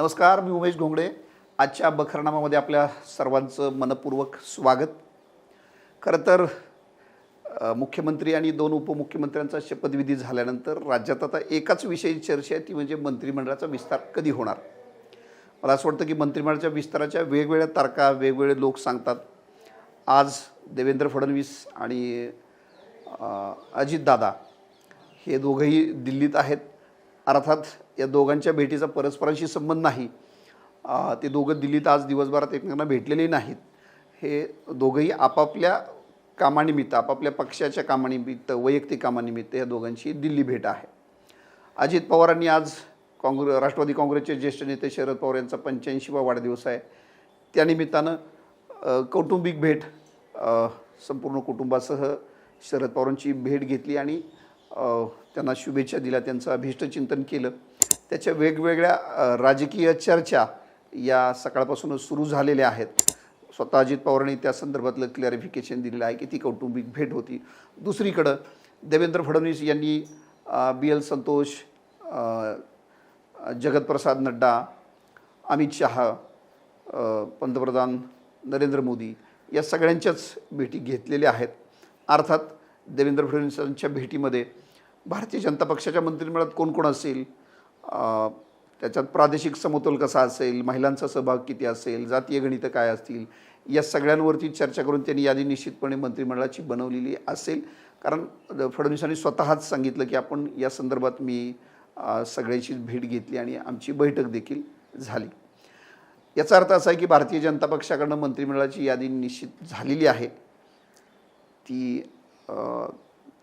नमस्कार मी उमेश घोंगडे. आजच्या बखरनामामध्ये आपल्या सर्वांचं मनपूर्वक स्वागत. खरं तर मुख्यमंत्री आणि दोन उपमुख्यमंत्र्यांचा शपथविधी झाल्यानंतर राज्यात आता एकाच विषयी चर्चा आहे ती म्हणजे मंत्रिमंडळाचा विस्तार कधी होणार? मला असं वाटतं की मंत्रिमंडळाच्या विस्ताराच्या वेगवेगळ्या तारखा वेगवेगळे लोक सांगतात. आज देवेंद्र फडणवीस आणि अजितदादा हे दोघंही दिल्लीत आहेत. अर्थात या दोघांच्या भेटीचा परस्परांशी संबंध नाही. ते दोघं दिल्लीत आज दिवसभरात एकमेकांना भेटलेले नाहीत. हे दोघंही आपापल्या कामानिमित्त आपापल्या पक्षाच्या कामानिमित्त वैयक्तिक कामानिमित्त या दोघांची दिल्ली भेट आहे. अजित पवारांनी आज काँग्रे राष्ट्रवादी काँग्रेसचे ज्येष्ठ नेते शरद पवार यांचा पंच्याऐंशीवा वाढदिवस आहे. त्यानिमित्तानं कौटुंबिक भेट संपूर्ण कुटुंबासह शरद पवारांची भेट घेतली आणि त्यांना शुभेच्छा दिल्या त्यांचं अभिष्टचिंतन केलं. त्याच्या वेगवेगळ्या राजकीय चर्चा या सकाळपासूनच सुरू झालेल्या आहेत. स्वतः अजित पवारांनी त्या संदर्भातलं क्लॅरिफिकेशन दिलेलं आहे की ती कौटुंबिक भेट होती. दुसरीकडं देवेंद्र फडणवीस यांनी बी एल संतोष जगतप्रसाद नड्डा अमित शहा पंतप्रधान नरेंद्र मोदी या सगळ्यांच्याच भेटी घेतलेल्या आहेत. अर्थात देवेंद्र फडणवीसांच्या भेटीमध्ये भारतीय जनता पक्षाच्या मंत्रिमंडळात कोण कोण असेल त्याच्यात प्रादेशिक समतोल कसा असेल महिलांचा सहभाग किती असेल जातीय गणितं काय असतील या सगळ्यांवरती चर्चा करून त्यांनी यादी निश्चितपणे मंत्रिमंडळाची बनवलेली असेल. कारण फडणवीसांनी स्वतःच सांगितलं की आपण या संदर्भात मी सगळ्यांची भेट घेतली आणि आमची बैठक देखील झाली. याचा अर्थ असा आहे की भारतीय जनता पक्षाकडनं मंत्रिमंडळाची यादी निश्चित झालेली आहे. ती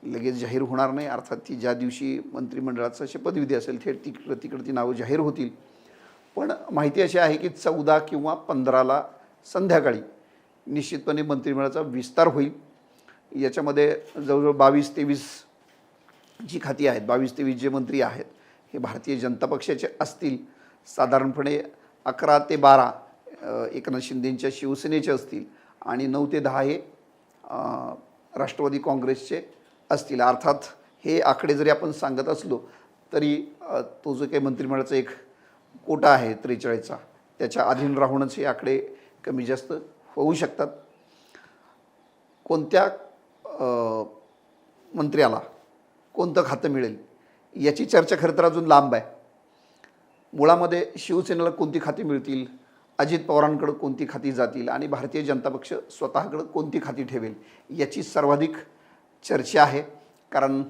लगेच जाहीर होणार नाही. अर्थात ती ज्या दिवशी मंत्रिमंडळाचा शपथविधी असेल थेट तिकडं तिकडं ती नावं जाहीर होतील. पण माहिती अशी आहे की चौदा किंवा पंधराला संध्याकाळी निश्चितपणे मंत्रिमंडळाचा विस्तार होईल. याच्यामध्ये जवळजवळ बावीस तेवीस जी खाती आहेत बावीस तेवीस जे मंत्री आहेत हे भारतीय जनता पक्षाचे असतील. साधारणपणे अकरा ते बारा एकनाथ शिंदेंच्या शिवसेनेचे असतील आणि नऊ ते दहा हे राष्ट्रवादी काँग्रेसचे असतील. अर्थात हे आकडे जरी आपण सांगत असलो तरी तो जो काही मंत्रिमंडळाचा एक कोटा आहे त्रेचाळीसचा त्याच्या अधीन राहूनच हे आकडे कमी जास्त होऊ शकतात. कोणत्या मंत्र्याला कोणतं खातं मिळेल याची चर्चा खरं तर अजून लांब आहे. मुळामध्ये शिवसेनेला कोणती खाती मिळतील अजित पवारांकडं कोणती खाती जातील आणि भारतीय जनता पक्ष स्वतःकडं कोणती खाती ठेवेल याची सर्वाधिक चर्चा आहे. कारण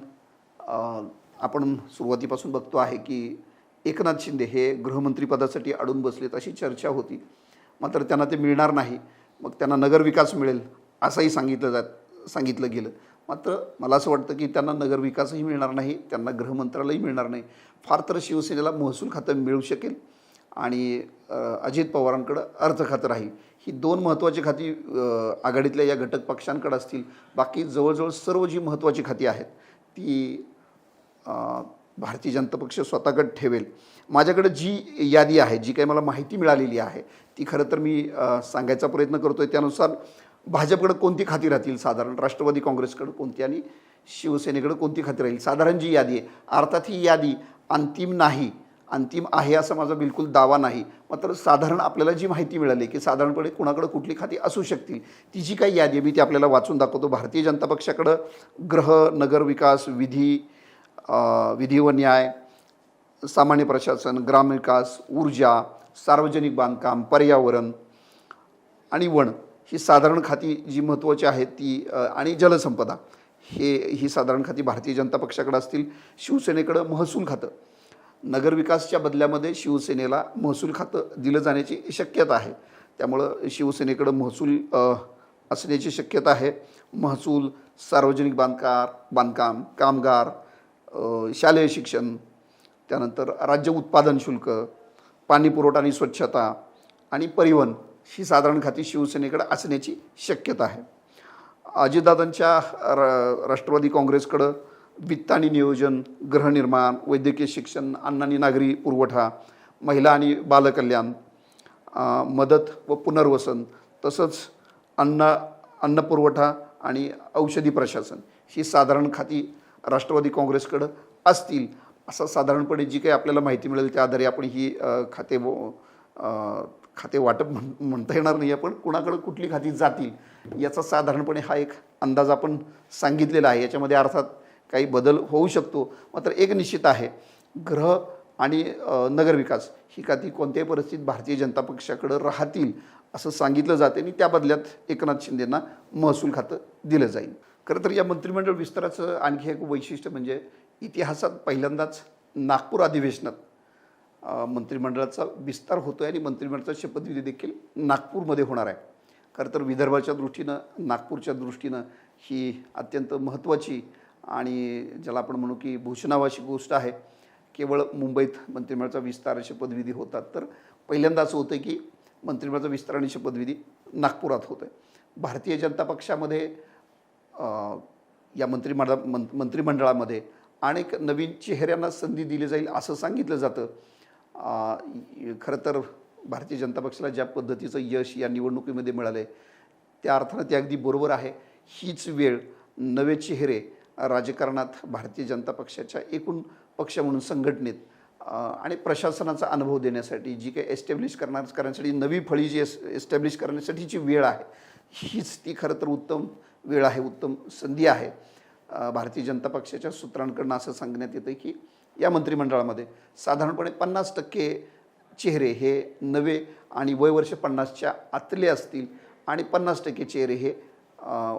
आपण सुरुवातीपासून बघतो आहे की एकनाथ शिंदे हे गृहमंत्रीपदासाठी अडून बसलेत अशी चर्चा होती. मात्र त्यांना ते मिळणार नाही. मग त्यांना नगरविकास मिळेल असंही सांगितलं जात सांगितलं गेलं. मात्र मला असं वाटतं की त्यांना नगरविकासही मिळणार नाही त्यांना गृहमंत्रालयही मिळणार नाही. फार तर शिवसेनेला महसूल खातं मिळू शकेल. आणि अजित पवारांकडं अर्थ खातं राहील. ही दोन महत्त्वाची खाती आघाडीतल्या या घटक पक्षांकडे असतील. बाकी जवळजवळ सर्व जी महत्त्वाची खाती आहेत ती भारतीय जनता पक्ष स्वतःकडे ठेवेल. माझ्याकडे जी यादी आहे जी काही मला माहिती मिळालेली आहे ती खरं तर मी सांगायचा प्रयत्न करतो आहे त्यानुसार भाजपकडे कोणती खाती राहतील साधारण? राष्ट्रवादी काँग्रेसकडे कोणती आणि शिवसेनेकडे कोणती खाती राहील? साधारण जी यादी आहे अर्थात ही यादी अंतिम नाही अंतिम आहे असा माझा बिलकुल दावा नाही. मात्र साधारण आपल्याला जी माहिती मिळाली की साधारणपणे कुणाकडे कुठली खाती असू शकतील ती जी काही यादी आहे मी ती आपल्याला वाचून दाखवतो. भारतीय जनता पक्षाकडं ग्रह नगरविकास विधी विधी व न्याय सामान्य प्रशासन ग्रामविकास ऊर्जा सार्वजनिक बांधकाम पर्यावरण आणि वन ही साधारण खाती जी महत्त्वाची आहेत ती आणि जलसंपदा हे ही साधारण खाती भारतीय जनता पक्षाकडं असतील. शिवसेनेकडं महसूल खातं नगरविकासच्या बदल्यामध्ये शिवसेनेला महसूल खातं दिलं जाण्याची शक्यता आहे. त्यामुळं शिवसेनेकडं महसूल असण्याची शक्यता आहे. महसूल सार्वजनिक बांधकार बांधकाम कामगार शालेय शिक्षण त्यानंतर राज्य उत्पादन शुल्क पाणी पुरवठा आणि स्वच्छता आणि परिवहन ही साधारण खाती शिवसेनेकडे असण्याची शक्यता आहे. अजितदादांच्या र राष्ट्रवादी काँग्रेसकडं वित्त आणि नियोजन गृहनिर्माण वैद्यकीय शिक्षण अन्न आणि नागरी पुरवठा महिला आणि बालकल्याण मदत व पुनर्वसन तसंच अन्न अन्नपुरवठा आणि औषधी प्रशासन ही साधारण खाती राष्ट्रवादी काँग्रेसकडं असतील असं साधारणपणे जी काही आपल्याला माहिती मिळेल त्या आधारे आपण ही खाते व- खाते वाटप म्हण म्हणता येणार नाही आहे पण कुणाकडं कुठली खाती जातील याचा साधारणपणे हा एक अंदाज आपण सांगितलेला आहे. याच्यामध्ये अर्थात काही बदल होऊ शकतो. मात्र एक निश्चित आहे ग्रह आणि नगरविकास ही खाती कोणत्याही परिस्थितीत भारतीय जनता पक्षाकडं राहतील असं सांगितलं जाते आणि त्या बदल्यात एकनाथ शिंदेंना महसूल खातं दिलं जाईल. खरं तर या मंत्रिमंडळ विस्ताराचं आणखी एक वैशिष्ट्य म्हणजे इतिहासात पहिल्यांदाच नागपूर अधिवेशनात मंत्रिमंडळाचा विस्तार होतो आहे आणि मंत्रिमंडळाचा शपथविधी देखील नागपूरमध्ये होणार आहे. खरं तर विदर्भाच्या दृष्टीनं नागपूरच्या दृष्टीनं ही अत्यंत महत्त्वाची आणि ज्याला आपण म्हणू की भूषणावाची गोष्ट आहे केवळ मुंबईत मंत्रिमंडळाचा विस्तार शपथविधी होतात. तर पहिल्यांदा असं होतं की मंत्रिमंडळाचा विस्तार आणि शपथविधी नागपुरात होतं आहे भारतीय जनता पक्षामध्ये या मंत्रिमंडळा मं मंत्रिमंडळामध्ये अनेक नवीन चेहऱ्यांना संधी दिली जाईल असं सांगितलं जातं. खरं तर भारतीय जनता पक्षाला ज्या पद्धतीचं यश या निवडणुकीमध्ये मिळालं आहे त्या अर्थानं ते अगदी बरोबर आहे. हीच वेळ नवे चेहरे राजकारणात भारतीय जनता पक्षाच्या एकूण पक्ष म्हणून संघटनेत आणि प्रशासनाचा अनुभव देण्यासाठी जी काही एस्टॅब्लिश करणार करण्यासाठी नवी फळी जी एस एस्टॅब्लिश करण्यासाठीची वेळ आहे हीच ती खरं तर उत्तम वेळ आहे उत्तम संधी आहे. भारतीय जनता पक्षाच्या सूत्रांकडनं असं सांगण्यात येतं की या मंत्रिमंडळामध्ये साधारणपणे पन्नास टक्के चेहरे हे नवे आणि वयवर्ष पन्नासच्या आतले असतील आणि पन्नास टक्के चेहरे हे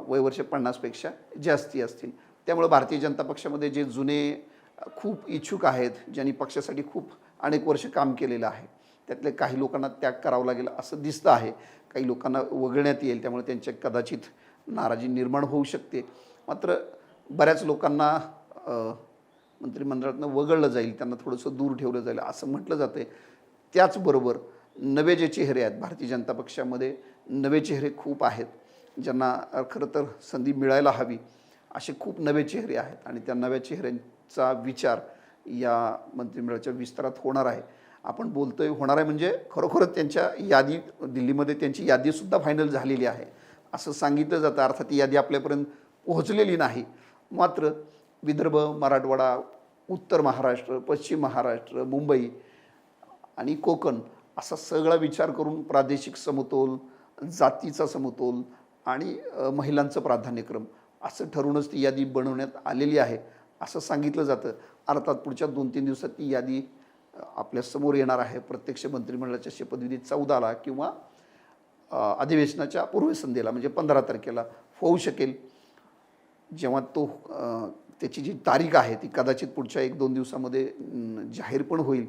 वयवर्ष पन्नासपेक्षा जास्ती असतील. त्यामुळं भारतीय जनता पक्षामध्ये जे जुने खूप इच्छुक आहेत ज्यांनी पक्षासाठी खूप अनेक वर्ष काम केलेलं आहे त्यातले काही लोकांना त्याग करावा लागेल असं दिसतं आहे. काही लोकांना वगळण्यात येईल त्यामुळे त्यांच्या कदाचित नाराजी निर्माण होऊ शकते. मात्र बऱ्याच लोकांना मंत्रिमंडळातनं वगळलं जाईल त्यांना थोडंसं दूर ठेवलं जाईल असं म्हटलं जाते त्याचबरोबर नवे जे चेहरे आहेत भारतीय जनता पक्षामध्ये नवे चेहरे खूप आहेत ज्यांना खरं तर संधी मिळायला हवी. असे खूप नवे चेहरे आहेत आणि त्या नव्या चेहऱ्यांचा विचार या मंत्रिमंडळाच्या विस्तारात होणार आहे. आपण बोलतोय होणार आहे म्हणजे खरोखरच त्यांच्या यादी दिल्लीमध्ये त्यांची यादीसुद्धा फायनल झालेली आहे. असं सांगितलं जातं. अर्थात ती यादी आपल्यापर्यंत पोहोचलेली नाही. मात्र विदर्भ मराठवाडा उत्तर महाराष्ट्र पश्चिम महाराष्ट्र मुंबई आणि कोकण असा सगळा विचार करून प्रादेशिक समतोल जातीचा समतोल आणि महिलांचं प्राधान्यक्रम असं ठरूनच ती यादी बनवण्यात आलेली आहे. असं सांगितलं जातं. अर्थात पुढच्या दोन तीन दिवसात ती यादी आपल्यासमोर आपल्यासमोर येणार आहे. प्रत्यक्ष मंत्रिमंडळाच्या शपथविधी चौदाला किंवा अधिवेशनाच्या पूर्वसंध्येला म्हणजे पंधरा तारखेला होऊ शकेल. जेव्हा तो त्याची जी तारीख आहे ती कदाचित पुढच्या एक दोन दिवसामध्ये जाहीर पण होईल.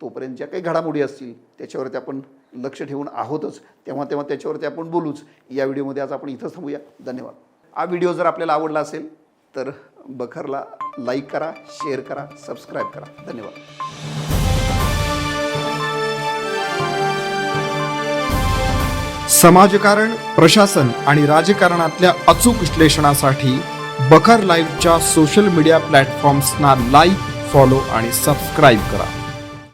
तोपर्यंत ज्या काही घडामोडी असतील त्याच्यावरती आपण लक्ष ठेवून आहोतच. तेव्हा तेव्हा त्याच्यावरती आपण बोलूच. या व्हिडिओमध्ये आज आपण इथंच थांबूया. धन्यवाद. हा व्हिडिओ जर आपल्याला आवडला असेल तर बखरला लाईक करा शेअर करा सबस्क्राईब करा. धन्यवाद. समाजकारण प्रशासन आणि राजकारणातल्या अचूक विश्लेषणासाठी बखर लाईव्हच्या सोशल मीडिया प्लॅटफॉर्म्सना लाईक फॉलो आणि सबस्क्राईब करा.